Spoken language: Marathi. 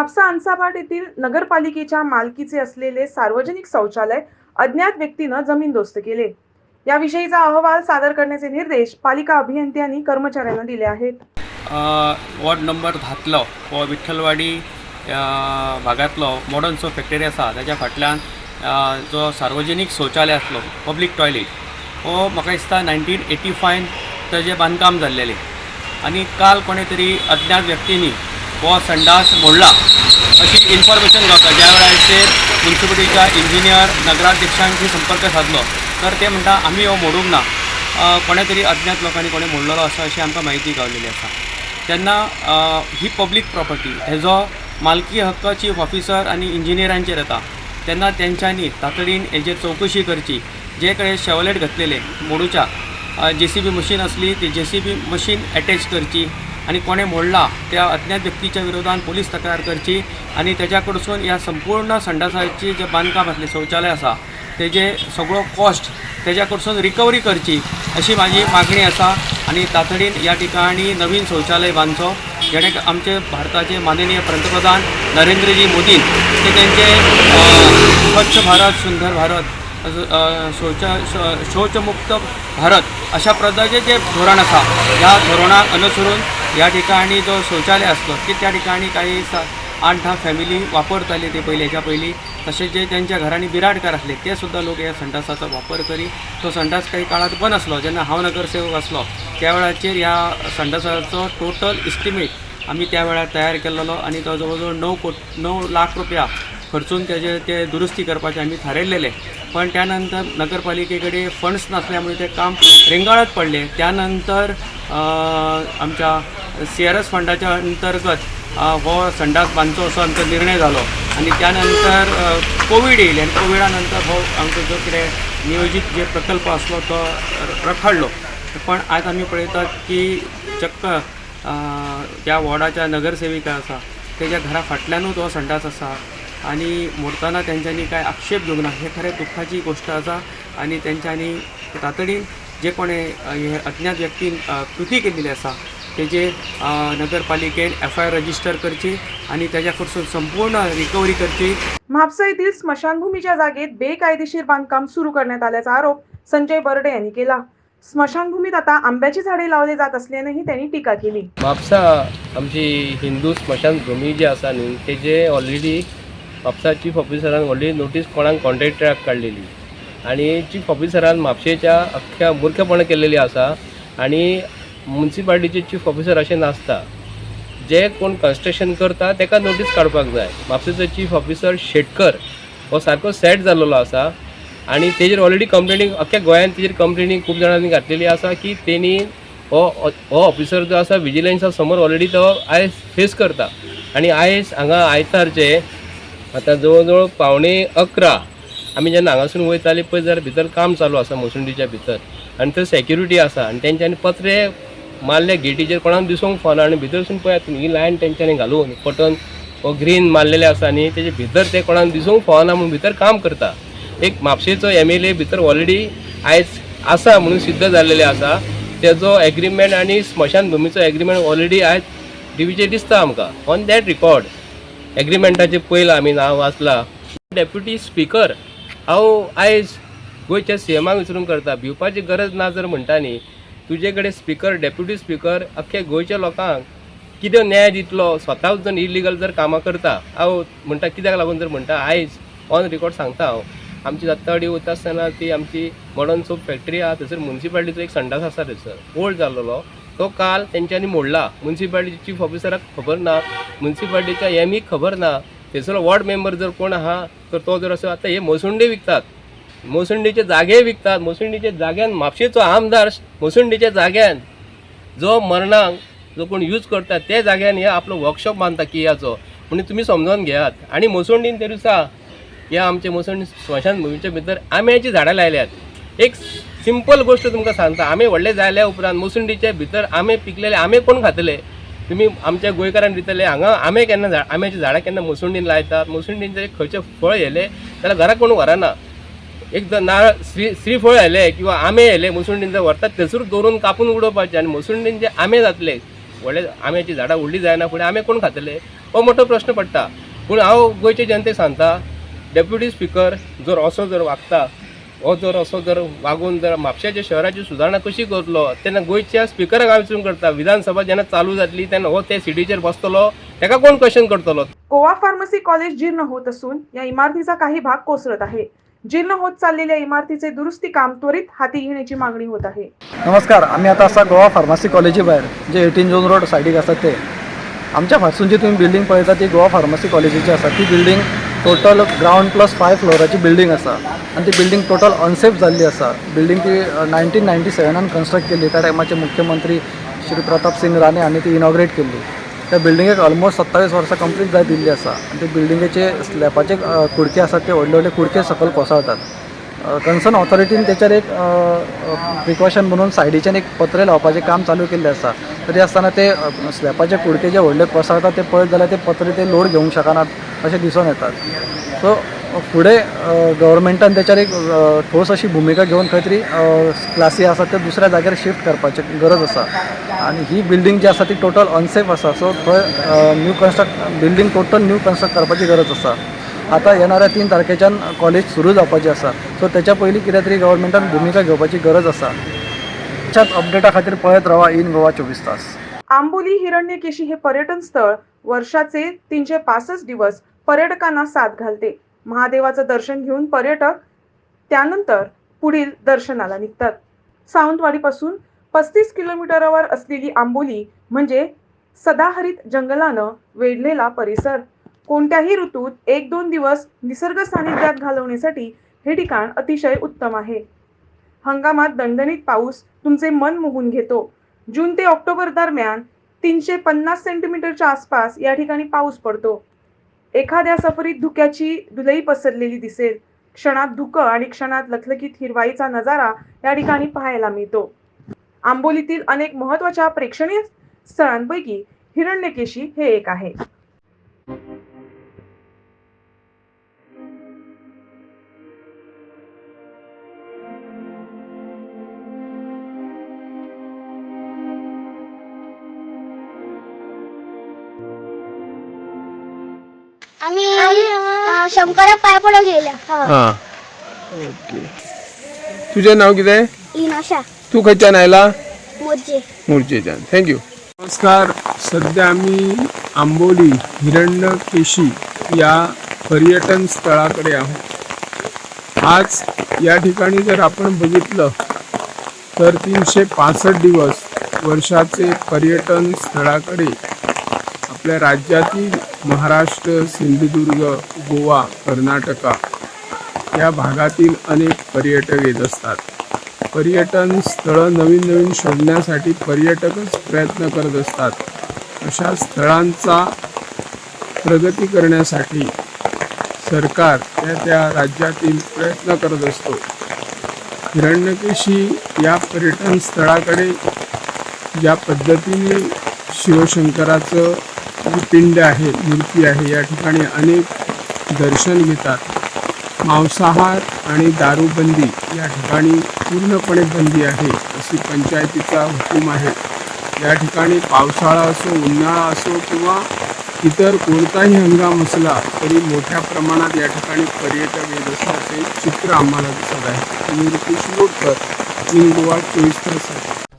म्हापसा अंसापाट येथील नगरपालिकेच्या मालकीचे असलेले सार्वजनिक शौचालय अज्ञात व्यक्तीनं जमीनदोस्त केले. याविषयीचा अहवाल सादर करण्याचे निर्देश पालिका अभियंत्यांनी कर्मचाऱ्यांना दिले आहेत. वॉर्ड नंबर धातलो हो विठ्ठलवाडी अ, भागांतलो मॉडर्न सो फॅक्टरी आसा ताच्या फाटल्यान अ, जो सार्वजनीक शौचालय आसलो पब्लीक टॉयलेट हो म्हाका दिसता नायन्टीन एटी फायन ताजें बांदकाम जाल्लेलें आनी काल कोणे तरी अज्ञात व्यक्तींनी हो संडास मोडला अशी इन्फॉर्मेशन गावता ज्या वेळाचेर म्युन्सिपालिटीच्या इंजिनियर नगराध्यक्षांशी संपर्क साधलो तर ते म्हणटा आमी हो मोडूंक ना. अ, कोणे तरी अज्ञात लोकांनी कोणे मोडलेलो आसा अशी आमकां म्हायती गावलेली आसा तेन्ना ही पब्लीक प्रॉपर्टी हेजो मालकी हक्क चीफ ऑफिसर आनी इंजिनियरांचेर येता. तेन्ना तेंच्यांनी तातडीन हेजेर चवकशी करची. जे कडेन शेवलेट घातलेले मोडूच्या जे सी बी मशीन असली ती जे सी बी मशीन अटॅच करची. आणि कोणे मोडला त्या अज्ञात व्यक्तीच्या विरोधात पोलीस तक्रार करची आणि त्याच्याकडसून या संपूर्ण संडासाची जे बांदकाम असले शौचालय आसा तेजे सगळो कॉस्ट त्याच्याकडसून कडसून रिकवरी करची अशी माझी मागणी आसा आणि तातडीन या ठिकाणी नवीन शौचालय बांदचो जेणे आमचे भारताचे माननीय पंतप्रधान नरेंद्रजी मोदीन ते त्यांचे स्वच्छ भारत सुंदर भारत शौच श- शौचमुक्त भारत अशा प्रकारचे जे धोरण आसा ह्या धोरणाक अनुसरून या ठिकाणी जो शौचालय असतो की त्या ठिकाणी काही सा आठ दहा फॅमिली वापरताले ते पयलीच्या पयलीं तसेच जे त्यांच्या घरांनी बिराडकार असले ते सुद्धा लोक या संडासाचो वापर करी. तो संडास काही काळात बंद असलो जेन्ना हांव नगरसेवक असलो त्या वेळाचेर ह्या संडासाचो टोटल इस्टिमेट आम्ही त्या वेळार तयार केलेलो आणि तो जवळ जवळ णव कोट णव लाख रुपया खर्चून त्याचे ते दुरुस्ती करपाचे आम्ही ठरयलेले पण त्यानंतर नगरपालिकेकडे फंड्स नसल्यामुळे ते काम रेंगाळत पडले. त्यानंतर आमच्या सी आर एस फंडाच्या अंतर्गत हो संडास बांधचो असो आमचो निर्णय झालो. आणि त्यानंतर कोविड येईल. आणि कोविडानंतर हो आमचो जो कितें नियोजित जे प्रकल्प असलो तो रखडलो. पण आज आम्ही पळयतात की चक्क त्या वॉर्डाच्या नगरसेविका आसा तेज्या घरा फाटल्यानूच हो संडास आसा आणि मोडताना त्यांच्यांनी काय आक्षेप घेवंक ना हे खरें दुख्खाची गोष्ट आसा आणि त्यांच्यांनी तातडीन जे कोणे हे अज्ञात व्यक्तीन कृती केलेली आसा तेजेर अ, नगरपालिकेन एफ आय आर रजिस्टर करची आणि त्याच्या कडसून संपूर्ण रिकवरी करची. म्हापसा येथील स्मशानभूमीच्या जागेत बेकायदेशीर बांधकाम सुरू करण्यात आल्याचा आरोप संजय बर्डे यांनी केला. स्मशानभूमीत आता आंब्याची झाडे लावले जात असल्यानेही त्यांनी टीका केली. म्हापसा आमची हिंदू स्मशानभूमी जी आसा न्ही तेजे ऑलरेडी म्हापसा चीफ ऑफिसरान व्हडली नोटीस कोणाक कॉन्ट्रेक्टराक काडलेली आणि चीफ ऑफिसरान म्हापशेच्या अख्ख्या मुर्खपण केलेली आसा. आणि मुन्सिपाल्टीचे चीफ ऑफिसर अशें नासता. जे कोण कन्स्ट्रक्शन करता ताका नोटीस काडपाक जाय. म्हापशेचो चीफ ऑफिसर शेटकर हो सारको सॅट जाल्लो आसा. आणि तेजेर ऑलरेडी कंप्लेनी अख्ख्या गोंयांत तेजेर कंप्लेनी खूब जाणांनी घातलेली आसा की तेणी हो हो ऑफिसर जो आसा विजिलन्सा समोर ऑलरेडी तो आयज फेस करता. आणि एस हांगा आयतारचे आतां जवळ जवळ पावणे अकरा. आमी जेन्ना हांगासून वयताले पळय जाल्यार भितर काम चालू आसा मोसुंडीच्या भितर. आनी थंय सेक्युरिटी आसा आनी तेंच्यांनी पत्रे मारले गेटीचेर कोणाक दिसूंक फावना आनी भितरसून पळयात तुमी ही लायन तेंच्यांनी घालून पटोवन हो ग्रीन मारलेले आसा आनी तेजे भितर ते कोणाक दिसूंक फावना म्हणून भितर काम करता. एक म्हापशेचो एम एल ए भितर ऑलरेडी आयज आसा म्हणून सिद्ध जाल्लेले आसा तेजो एग्रीमेंट आनी स्मशानभुमीचो एग्रीमेंट ऑलरेडी आयज टीव्हीचेर दिसता आमकां. ऑन दॅट रिकॉर्ड एग्रीमेंटाचे पयला आमी नांव वाचलां. डेप्युटी स्पीकर हांव आयज गोंयच्या सी एमाक विचारून करता. भिवपाची गरज ना जर म्हणटा न्ही तुजे कडेन स्पीकर डेप्युटी स्पीकर अख्ख्या गोंयच्या लोकांक कितें न्याय दितलो? स्वताच जर इलिगल जर कामां करता. हांव म्हणटा कित्याक लागून जर म्हणटा आयज ऑन रिकॉर्ड सांगता हांव आमची दत्तावाडी वता आसतना ती आमची मॉडर्न सोप फॅक्टरी आहा थंयसर म्युन्सिपाल्टीचो एक संडास आसा थंयसर ओल्ड जाल्लो तो काल तेंच्यांनी मोडला. म्युन्सिपाल्टी चीफ ऑफिसराक खबर ना म्युन्सिपाल्टीच्या एमीक खबर ना थंयसरलो वॉर्ड मेंबर जर कोण आहा तर तो जर असो आतां हे मोसुंडे विकतात. मोसुंडीचे जागे विकतात. मोसुंडीचे जाग्यान म्हापशेचो आमदार मोसुंडीच्या जाग्यान जो मरणाक जो कोण यूज करता त्या जाग्यान हे आपलो वर्कशॉप बांधता कियाचो म्हणून तुमी समजून घेयात. आनी मोसुंडीन ते दिसा ह्या आमचे मोसुंडी स्मशान भुमीच्या भितर आंब्याची झाडां लायल्यात. एक सिंपल गोश्ट तुमकां सांगता आंबे व्हडले जाल्या उपरांत मुसुंडीचे भितर आंबे पिकलेले आंबे कोण खातले? तुमी आमच्या गोंयकारांक दितले हांगा आंबे केन्ना झाड आंब्याची झाडां केन्ना मोसुंडीन लायतात? मोसुंडीन जर खंयचे फळ येले जाल्यार घरा कोण व्हरना? एक नाळ नारळ श्री श्रीफळ येले किंवा आंबे येले मोसुंडीन जर व्हरतात थंयसरूच दवरून कापून उडोवपाचे आनी मोसुंडीन जे आंबे जातले व्हडले आम्याची झाडां व्हडली जायना फुडें आमे कोण खातले? हो मोठो प्रश्न पडटा. पूण हांव गोंयचे जनतेक सांगता डेप्युटी स्पिकर जर असो जर वागता हो जर असो जर वागून जर म्हापशाच्या शहराची सुदारणा कशी करतलो तेन्ना गोंयच्या स्पिकराक हांव विचारून करता विधानसभा जेन्ना चालू जातली तेन्ना हो ते सिटीचेर बसतलो ताका कोण क्वेश्चन करतलो? गोवा फार्मसी कॉलेज जीर्ण होत असून या इमारतीचा काही भाग कोसळत आहे. जीर्ण होत चाललेल्या इमारतीचे दुरुस्ती काम त्वरित हाती घेण्याची मागणी होत आहे. नमस्कार आम्ही आता आसा गोवा फार्मासी कॉलेजी भायर जे एटीन जोन रोड सायडीक आसा ते. आमच्या फाटसून जी तुम्ही बिल्डींग पळयता ती गोवा फार्मासी कॉलेजीची आसा ती building total ground plus five फ्लोराची building आसा आनी ती बिल्डींग टोटल अनसेफ जाल्ली आसा बिल्डींग ती नायन्टीन नायन्टी सेवनान कन्स्ट्रक्ट केल्ली त्या टायमाचे मुख्यमंत्री श्री प्रताप सिंग राणे हांणी ती इनॉग्रेट केल्ली त्या बिल्डिंगेक ऑलमोस्ट सत्तावीस वर्सां कंप्लीट जाय दिल्ली आसा आनी ते बिल्डिंगेचे स्लॅपाचे कुडके आसात ते व्हडले व्हडले कुडके सकयल कोसळटात कन्सर्न ऑथॉरिटीन तेचेर एक प्रिकॉशन म्हणून सायडीच्यान एक पत्रे लावपाचें काम चालू केल्लें आसा तरी आसतना ते स्लॅपाचे कुडके जे व्हडले पसरतात ते पळयत जाल्यार ते पत्रे ते लोड घेवंक शकनात अशें दिसून येतात. सो फुडें गव्हर्मेंटान तेचेर एक ठोस अशी भुमिका घेवन खंय तरी क्लासी आसा ते दुसऱ्या जाग्यार शिफ्ट करपाची गरज आसा आनी ही बिल्डींग जी आसा ती टोटल अनसेफ आसा सो थंय new construct building total new construct करपाची गरज आसा आतां येणाऱ्या तीन तारखेच्यान कॉलेज सुरू जावपाची आसा सो तेच्या पयलीं कितें तरी गव्हर्मेंटान भुमिका घेवपाची गरज आसा त्याच्याच अपडेटा खातीर पळयत रावा इन गोवा चोवीस तास. आंबोली हिरण्यकेशी हे पर्यटन स्थळ वर्षाचे तीनशे पासष्ट दिवस पर्यटकांना साथ घालते. महादेवाचं दर्शन घेऊन पर्यटक त्यानंतर पुढील दर्शनाला निघतात. सावंतवाडीपासून पस्तीस किलोमीटरवर असलेली आंबोली म्हणजे सदाहरित जंगलानं वेढलेला परिसर. कोणत्याही ऋतूत एक दोन दिवस निसर्ग सानिध्यात घालवण्यासाठी हे ठिकाण अतिशय उत्तम आहे. हंगामात दणदणीत पाऊस तुमचे मन मोहून घेतो. जून ते ऑक्टोबर दरम्यान तीनशे पन्नास सेंटीमीटरच्या आसपास या ठिकाणी पाऊस पडतो. एखाद्या सफरीत धुक्याची धुलई पसरलेली दिसेल. क्षणात धुकं आणि क्षणात लखलखीत हिरवाईचा नजारा या ठिकाणी पाहायला मिळतो. आंबोलीतील अनेक महत्त्वाच्या प्रेक्षणीय स्थळांपैकी हिरण्यकेशी हे एक आहे. आम्ही शंकरा पाय पडत गेल्या. हय. हां. ओके तुजें नांव कितें लिनोशा तूं खंयच्यान आयला मोजे मुर्जेच्यान थँक्यू नमस्कार. सध्या आम्ही आंबोली हिरण्यकेशी या पर्यटन स्थळाकडे आहोत आज या ठिकाणी जर आपण बघितलं तर तीनशे पासष्ट दिवस वर्षाचे पर्यटन स्थळाकडे आपल्या राज्यातील महाराष्ट्र सिंधुदुर्ग गोवा कर्नाटका या भागातील अनेक पर्यटक येत असतात. पर्यटन स्थळं नवीन नवीन शोधण्यासाठी पर्यटकच प्रयत्न करत असतात. अशा स्थळांचा प्रगती करण्यासाठी सरकार त्या त्या राज्यातील प्रयत्न करत असतो. हिरण्यकेशी या पर्यटन स्थळाकडे ज्या पद्धतीने शिवशंकराचं जी पिंड आहे मूर्ती आहे. या ठिकाणी अनेक दर्शन घेतात. मांसाहार आणि दारूबंदी या ठिकाणी पूर्णपणे बंदी आहे अशी पंचायतीचा हुकूम आहे. या ठिकाणी पावसाळा असो उन्हाळा असो किंवा इतर कोणताही हंगाम असला तरी मोठ्या प्रमाणात या ठिकाणी पर्यटक येत असल्याचे चित्र आम्हाला दिसत आहे. मूर्ती रुपेश मोडकर इन गोवा चोवीस तास.